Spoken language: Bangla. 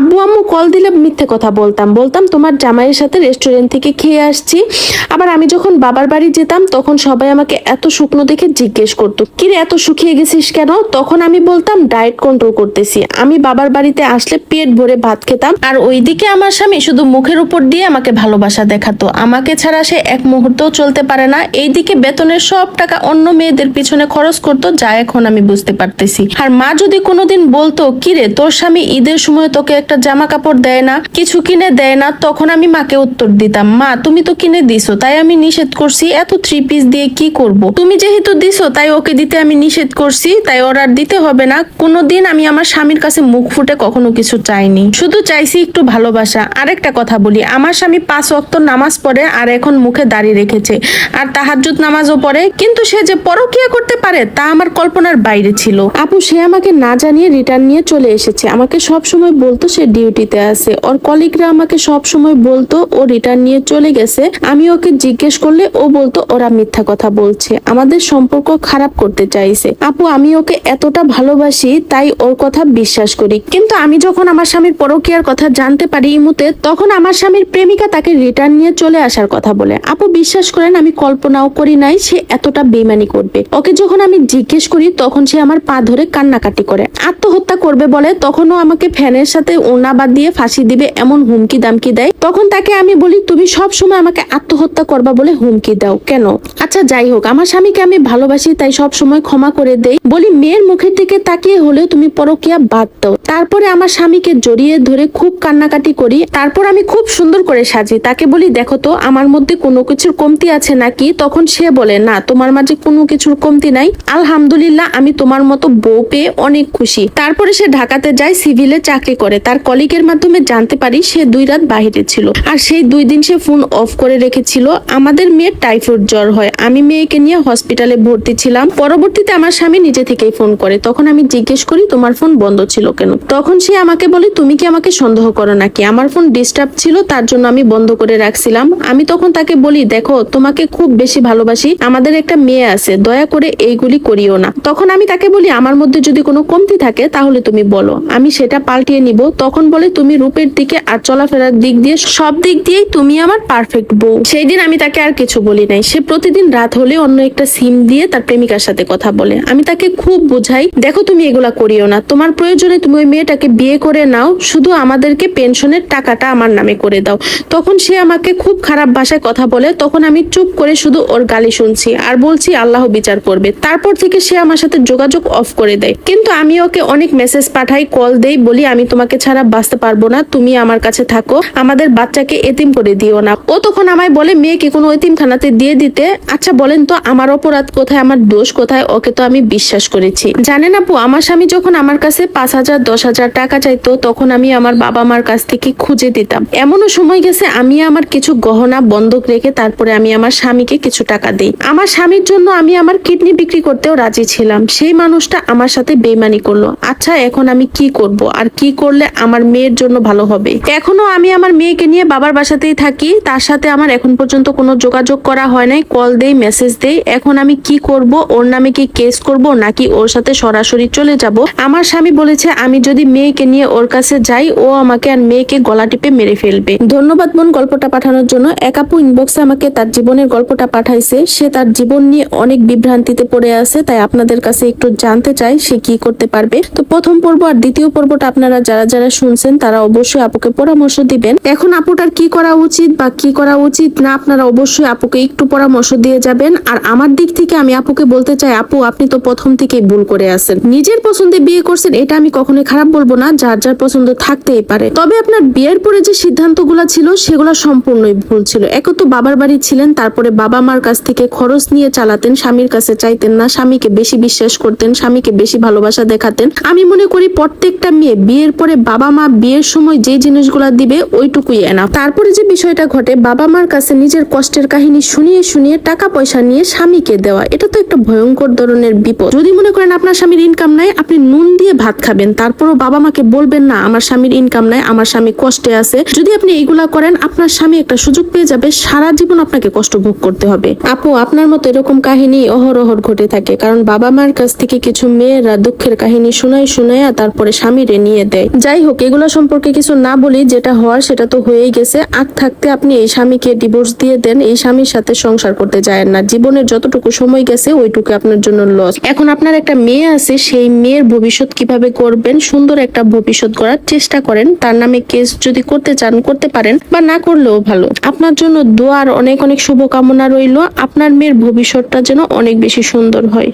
আব্বু আম্মু কল দিলে মিথ্যে কথা বলতাম। বলতাম, তোমার জামাইয়ের সাথে রেস্টুরেন্ট থেকে খেয়ে আসছি। আবার আমি যখন বাবার বাড়ি যেতাম, তখন সবাই আমাকে এত শুকনো দেখে জিজ্ঞেস করতো কিরে এত শুকিয়ে গেছিস কেন? তখন আমি বলতাম ডায়েট কন্ট্রোল করতেছি। আমি বাবার বাড়িতে আসলে পেট ভরে ভাত খেতাম। আর ওইদিকে আমার স্বামী শুধু মুখের উপর দিয়ে আমাকে ভালোবাসা দেখাতো। আমাকে ছাড়া সে এক মুহূর্তও চলতে পারে না। এইদিকে বেতনের সব টাকা অন্য মেয়েদের পিছনে খরচ করতো, যা এখন আমি বুঝতে পারতেছি। আর মা যদি কোনোদিন বলতো কিরে তোর স্বামী ঈদের সময় তোকে একটা জামা কাপড় দেয় না, কিছু কিনে দেয় না, তখন আমি মাকে উত্তর দিতাম, মা, তুমি তো কিনে দিছো, তাই আমি নিষেধ করছি, এত থ্রি পিস দিয়ে কি করব? তুমি যেহেতু দিছো, তাই ওকে দিতে আমি নিষেধ করছি, তাই অর্ডার দিতে হবে না, কোনোদিন আমি আমার স্বামীর কাছে মুখ ফুটে কখনো কিছু চাইনি। শুধু চাইছি একটু ভালোবাসা। আরেকটা কথা বলি, আমার স্বামী পাঁচ অক্ত নামাজ পড়ে আর এখন মুখে দাঁড়িয়ে রেখেছে, আর তাহাজ্জুদ নামাজও পড়ে, কিন্তু সে যে পরকিয়া করতে পারে, তা আমার কল্পনার বাইরে ছিল। আপু, সে আমাকে না জানিয়ে রিটার্ন নিয়ে চলে এসেছে, আমাকে সব সময় বলতো সে ডিউটিতে আছে। ওর কলিগরা আমাকে সব সময় বলতো, ও রিটার্ন নিয়ে চলে গেছে। আমি ওকে জিজ্ঞেস করলে ও বলতো, ওরা মিথ্যা কথা বলছে। আমাদের সম্পর্ক খারাপ করতে চাইছে। আপু, আমি ওকে এতটা ভালোবাসি, তাই ওর কথা বিশ্বাস করি। কিন্তু আমি যখন আমার স্বামীর পরকিয়ার কথা জানতে পারি ইমুতে তখন আমার স্বামীর প্রেমিকা তাকে রিটার্ন নিয়ে চলে আসার কথা বলে। আপু, বিশ্বাস করেন, আমি কল্পনাও করি নাই, সে এতটা বেমানি করবে। ওকে যখন আমি জিজ্ঞেস করি, তখন সে আমার পা ধরে কান্নাকাটি করে। আত্মহত্যা করবে বলে, তখনও আমাকে ফ্যানের সাথে ওনা বাদ দিয়ে ফাঁসি দিবে এমন হুমকি দামকি দেয়। তখন তাকে আমি বলি, তুমি সব সময় আমাকে আত্মহত্যা করবা বলে হুমকি দাও। কেন? আচ্ছা যাই হোক, আমার স্বামীকে আমি ভালোবাসি, তাই সব সময় ক্ষমা করে দেই। বলি, মেয়ের মুখের দিকে তাকিয়ে হলেও তুমি পরকিয়া বাদ দাও। তারপরে আমার স্বামীকে জড়িয়ে ধরে খুব কান্নাকাটি করি। তারপর আমি খুব সুন্দর করে সাজি। তাকে বলি, দেখো তো, আমার মধ্যে কোনো কিছুর কমতি আছে নাকি? তখন সে বলে, না, তোমার মাঝে কোনো কিছুর কমতি নাই। আলহামদুলিল্লাহ, আমি তোমার মতো বউ পেয়ে অনেক খুশি। তারপরে সে ঢাকাতে যায়, সিভিলে চাকরি করে। তার কলিগের মাধ্যমে জানতে পারি সে দুই রাত বাহিরে ছিল। আর সেই দুই দিন সে ফোন অফ করে রেখেছিল, আমাদের মেয়ের টাইফয়েড জ্বর হয়। আমি মেয়েকে নিয়ে হসপিটালে ভর্তি ছিলাম। পরবর্তীতে আমার স্বামী নিজে থেকেই ফোন করে। তখন আমি জিজ্ঞেস করি, তোমার ফোন বন্ধ ছিল কেন? তখন সে আমাকে বলে, তুমি কি আমাকে সন্দেহ করো নাকি? আমার ফোন ডিস্টার্ব ছিল, তার জন্য আমি বন্ধ করে রাখছিলাম। আমি তখন তাকে বলি, দেখো, তোমাকে খুব বেশি ভালোবাসি। আমাদের একটা মেয়ে আছে, দয়া করে এইগুলি করিও না। তখন আমি তাকে বলি, আমার মধ্যে যদি কোনো কমতি থাকে, তাহলে তুমি বলো। আমি সেটা পাল্টিয়ে নিব। তখন বলে, তুমি রূপের দিকে আর চলাফেরার দিক দিয়ে সব দিক দিয়েই তুমি আমার পারফেক্ট বউ। সেই দিন আমি তাকে আর কিছু বলি নাই। সে প্রতিদিন রাত হলে অন্য একটা সিম দিয়ে তার প্রেমিকার সাথে কথা বলে। আমি তাকে খুব বুঝাই, দেখো তুমি এগুলা করিও না। তোমার প্রয়োজনে তুমি ওই মেয়েটাকে বিয়ে করে নাও। শুধু আমাদেরকে পেনশনের টাকাটা আমার নামে করে দাও। তখন সে আমাকে খুব খারাপ ভাষায় কথা বলে। তখন আমি চুপ করে শুধু ওর গালি শুনছি আর বলছি, আল্লাহ বিচার করবে। তারপর থেকে সে আমার সাথে যোগাযোগ অফ করে দেয়। কিন্তু আমি ওকে অনেক মেসেজ পাঠাই কল দেই, বলি, আমি তোমাকে ছাড়া বাঁচতে পারব না, তুমি আমার কাছে থাকো, আমাদের বাচ্চাকে এতিম করে দিও না। ও তখন আমায় বলে, মেয়েকে কোনো এতিমখানাতে দিয়ে দিতে? আচ্ছা বলেন তো, আমার অপরাধ কোথায়, আমার দোষ কোথায়? ওকে তো আমি বিশ্বাস করেছি। জানেন আপু, আমার স্বামী যখন আমার কাছে পাঁচ হাজার, দশ হাজার টাকা চাইতো, তখন আমি আমার বাবা মার কাছ থেকে খুঁজে দিতাম। এমনও সময় গেছে, আমি আমার কিছু গহনা বন্ধক রেখে তারপরে আমি আমার স্বামীকে কিছু টাকা দিই। আমার স্বামীর জন্য আমি আমার কিডনি বিক্রি করতেও রাজি ছিলাম। সেই মানুষটা আমার সাথে বেইমানি করল। আচ্ছা এখন আমি কি করব? আর কি করলে আমার মেয়ের জন্য ভালো হবে। এখনও আমি আমার মেয়েকে নিয়ে বাবার বাসাতেই থাকি। তার সাথে আমার এখন পর্যন্ত কোনো যোগাযোগ করা হয় নাই। কল দেই, মেসেজ দেই। এখন আমি কি করব? ওর নামে কি কেস করব? নাকি ওর সাথে সরাসরি চলে যাব? আমার স্বামী বলেছে, আমি যদি মেয়েকে নিয়ে ওর কাছে যাই, ও আমাকে আর মেয়েকে গলা টিপে মেরে ফেলবে। ধন্যবাদ বোন গল্পটা পাঠানোর জন্য। একাপু ইনবক্সে আমাকে তার জীবনের গল্পটা পাঠাইছে। সে তার জীবন নিয়ে অনেক বিভ্রান্তিতে পড়ে আছে, তাই আপনাদের কাছে একটু জানতে চাই, সে কি করতে পারবে? তো প্রথম পর্ব আর দ্বিতীয় পর্বটা আপনারা যারা যারা শুনছেন, তারা অবশ্যই আপুকে পরামর্শ দিবেন। এখন আপুটার কি করা উচিত বা কি করা উচিত না, আপনারা অবশ্যই আপুকে একটু পরামর্শ দিয়ে যাবেন। আর আমার দিক থেকে আমি আপুকে বলতে চাই, আপু, আপনি তো প্রথম থেকেই ভুল করে আছেন। নিজের পছন্দে বিয়ে করছেন, এটা আমি কখনোই খারাপ বলব না, যার যার পছন্দ থাকতেই পারে। তবে আপনার বিয়ের পরে যে সিদ্ধান্তগুলো ছিল, সেগুলো সম্পূর্ণই ভুল ছিল। এক তো বাবার বাড়ি ছিলেন, তারপরে বাবা মার কাছ থেকে খরচ নিয়ে চালাতেন, স্বামীর কাছে চাইতেন না, স্বামীকে বেশি বিশ্বাস করতেন, স্বামীকে বেশি ভালোবাসা দেখাতেন। আমি মনে করি প্রত্যেকটা মেয়ে বিয়ের পরে বাবা মা বিয়ের সময় যে জিনিসগুলা দিবে, ওইটুকুই এনা তারপরে যে বিষয়টা ঘটে বাবা মার কাছে নিজের কষ্টের কাহিনী শুনিয়ে শুনিয়ে টাকা পয়সা নিয়ে স্বামীকে দেওয়া, এটা তো একটা ভয়ঙ্কর ধরনের বিপদ। যদি মনে করেন আপনার স্বামীর ইনকাম নাই, আপনি নুন দিয়ে ভাত খাবেন, তারপরও বাবা মাকে বলবেন, না, আমার স্বামীর ইনকাম নাই, আমার স্বামী কষ্টে আছে। যদি আপনি এইগুলা করেন, আপনার স্বামী একটা সুযোগ পেয়ে যাবে, সারা জীবন আপনাকে কষ্ট ভোগ করতে হবে। আপু, আপনার মতো এরকম কাহিনী অহরহর ঘটে থাকে, কারণ বাবা মার কাছ থেকে কিছু মেয়েরা দুঃখের কাহিনী শোনায় শোনায়া তারপরে স্বামীরে নিয়ে দেয়। যাই হোক হোক, এগুলো সম্পর্কে কিছু না বলি, যেটা হওয়ার সেটা তো হয়েই গেছে। আর থাকতে আপনি এই স্বামীকে ডিভোর্স দিয়ে দেন, এই স্বামীর সাথে সংসার করতে যায় না। জীবনের যতটুকু সময় গেছে, ওইটুকু আপনার জন্য লস এখন আপনার একটা মেয়ে আছে, সেই মেয়ের ভবিষ্যৎ কীভাবে করবেন, সুন্দর একটা ভবিষ্যৎ করার চেষ্টা করেন। তার নামে কেস যদি করতে চান, করতে পারেন, বা না করলেও ভালো। আপনার জন্য দোয়ার অনেক অনেক শুভকামনা রইল। আপনার মেয়ের ভবিষ্যৎটা যেন অনেক বেশি সুন্দর হয়।